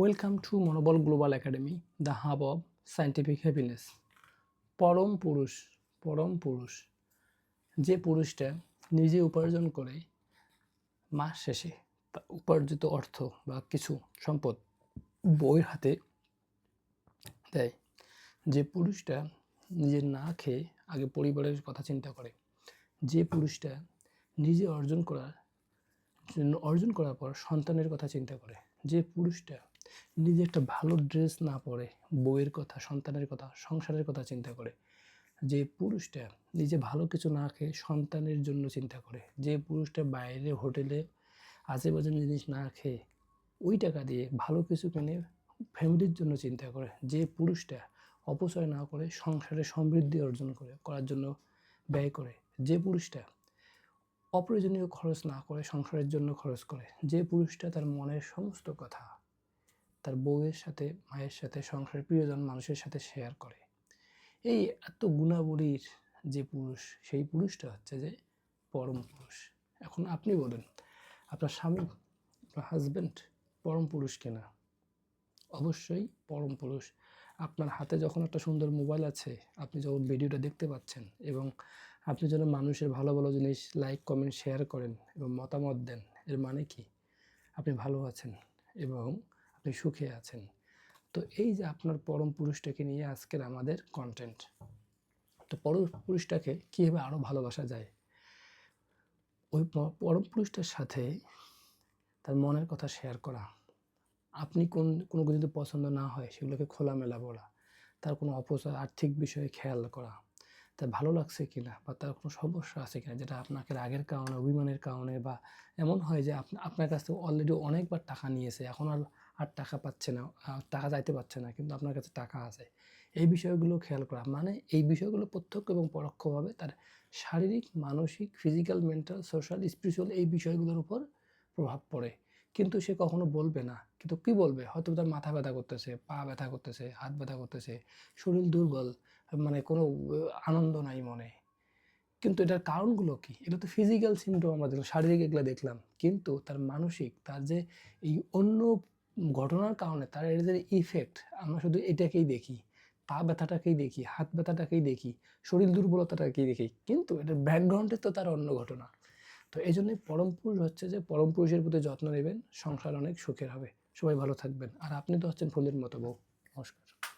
Welcome to Monobol global academy the hub of scientific happiness পরম পুরুষ পরম পুরুষ। যে পুরুষটা নিজে উপার্জন করে, মাস শেষে উপার্জিত অর্থ বা কিছু সম্পদ বইয়ের হাতে দেয়। যে পুরুষটা নিজে না খেয়ে আগে পরিবারের কথা চিন্তা করে, যে পুরুষটা নিজে অর্জন করার জন্য, অর্জন করার পর সন্তানের কথা চিন্তা করে, যে পুরুষটা নিজে একটা ভালো ড্রেস না পরে বইয়ের কথা, সন্তানের কথা, সংসারের কথা চিন্তা করে, যে পুরুষটা নিজে ভালো কিছু না খেয়ে সন্তানের জন্য চিন্তা করে, যে পুরুষটা বাইরে হোটেলে আশেপাশে জিনিস না খেয়ে ওই টাকা দিয়ে ভালো কিছু কিনে ফ্যামিলির জন্য চিন্তা করে, যে পুরুষটা অপচয় না করে সংসারে সমৃদ্ধি অর্জন করে, করার জন্য ব্যয় করে, যে পুরুষটা অপ্রয়োজনীয় খরচ না করে সংসারের জন্য খরচ করে, যে পুরুষটা তার মনের সমস্ত কথা তার বউয়ের সাথে, মায়ের সাথে, সংসারের প্রিয়জন মানুষের সাথে শেয়ার করে। এই এত গুণাবলীর যে পুরুষ, সেই পুরুষটা হচ্ছে যে পরম পুরুষ। এখন আপনি বলেন, আপনার স্বামী, আপনার হাজব্যান্ড পরম পুরুষ কিনা? অবশ্যই পরম পুরুষ। আপনার হাতে যখন একটা সুন্দর মোবাইল আছে, আপনি যখন ভিডিওটা দেখতে পাচ্ছেন এবং আপনি যেন মানুষের ভালো ভালো জিনিস লাইক কমেন্ট শেয়ার করেন এবং মতামত দেন, এর মানে কি? আপনি ভালো আছেন এবং আপনি সুখে আছেন। তো এই যে আপনার পরম পুরুষটাকে নিয়ে আজকের আমাদের কন্টেন্ট তো পরম পুরুষটাকে কীভাবে আরও ভালোবাসা যায়? ওই পরম পুরুষটার সাথে তার মনের কথা শেয়ার করা। আপনি কোন, কোনো যদি পছন্দ না হয় সেগুলোকে খোলামেলা বলা। তার কোনো অপচয়, আর্থিক বিষয়ে খেয়াল করা। তার ভালো লাগছে কিনা বা তার কোনো সমস্যা আছে কিনা যেটা আপনাকে রাগের কারণে, অভিমানের কারণে বা এমন হয় যে আপনা- আপনার কাছ থেকে অলরেডি অনেকবার টাকা নিয়েছে, এখন আর আর টাকা পাচ্ছে না টাকা যাইতে পারছে না, কিন্তু আপনার কাছে টাকা আছে। এই বিষয়গুলো খেয়াল করা মানে এই বিষয়গুলো প্রত্যক্ষ এবং পরোক্ষভাবে তার শারীরিক, মানসিক ফিজিক্যাল মেন্টাল সোশ্যাল স্পিরিচুয়াল এই বিষয়গুলোর উপর প্রভাব পড়ে। কিন্তু সে কখনো বলবে না। কিন্তু কি বলবে? হয়তো তার মাথা ব্যথা করতেছে, পা ব্যথা করতেছে, হাত ব্যথা করতেছে, শরীর দুর্বল মানে কোনো আনন্দ নাই মনে। কিন্তু এটার কারণগুলো কি? এটা তো ফিজিক্যাল সিমটম আমরা দেখলাম শারীরিক এগুলো দেখলাম। কিন্তু তার মানসিক, তার যে এই অন্য ঘটনার কারণে তার এর যে ইফেক্ট আমরা শুধু এটাকেই দেখি। পা ব্যথাটাকেই দেখি, হাত ব্যথাটাকেই দেখি, শরীর দুর্বলতাটাকেই দেখি। কিন্তু এটার ব্যাকগ্রাউন্ডে তো তার অন্য ঘটনা। তো এই জন্যই পরম পুরুষ হচ্ছে যে পরম পুরুষের প্রতি যত্ন নেবেন, সংসার অনেক সুখের হবে। সবাই ভালো থাকবেন। আর আপনি তো হচ্ছেন ফুলের মতো বউ। নমস্কার।